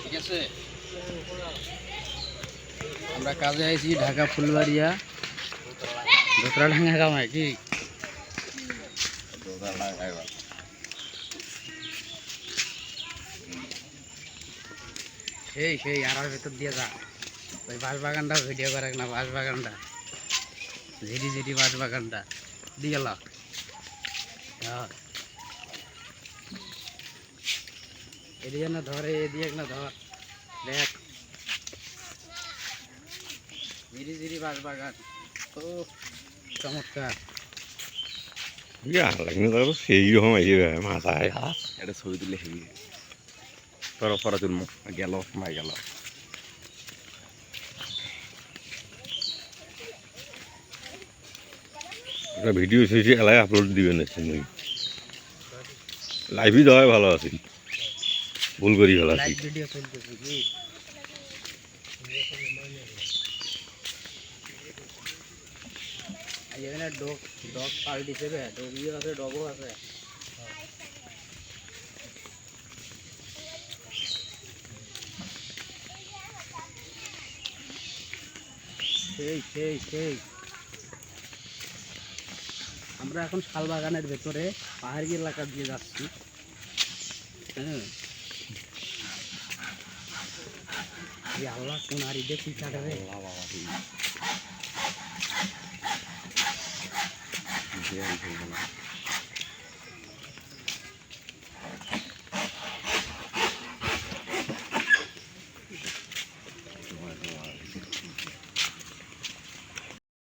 ঠিক আছে? আমরা কাজে আইছি ঢাকা ফুলবাড়িয়া। দোতরা ডাঙ্গা কামাই কি? সেই সেই আর ভেতর দিয়ে যা। ওই বাঁশ বাগানটা ভিডিও করে না বাঁশ বাগানটা ঝিরি ঝিরি বাঁশ বাগানটা দিয়ে গেল এদিকে না ধরে এদিকে না ধর। দেখ। ঝিরি ঝিরি বাগান। ও চমৎকার। সেই রকম আইবে মাথায় এটা ছবি তুলে হেবি। পর পর তুলমু। গেল মাই গেল। একটা ভিডিও শেষে এলাই আপলোড দিবেন তুমি লাইভই দেওয়াই ভালো আছিল ভুল করি আর এখানে ডগ ডগ পার্ট হিসেবে আছে ডগও আছে। সেই সেই সেই। আমরা এখন শালবাগানের ভেতরে পাহাড়ি এলাকা দিয়ে যাচ্ছি। হ্যাঁ। আল্লাহ কোন আর দেখি কাটে রে? বাবা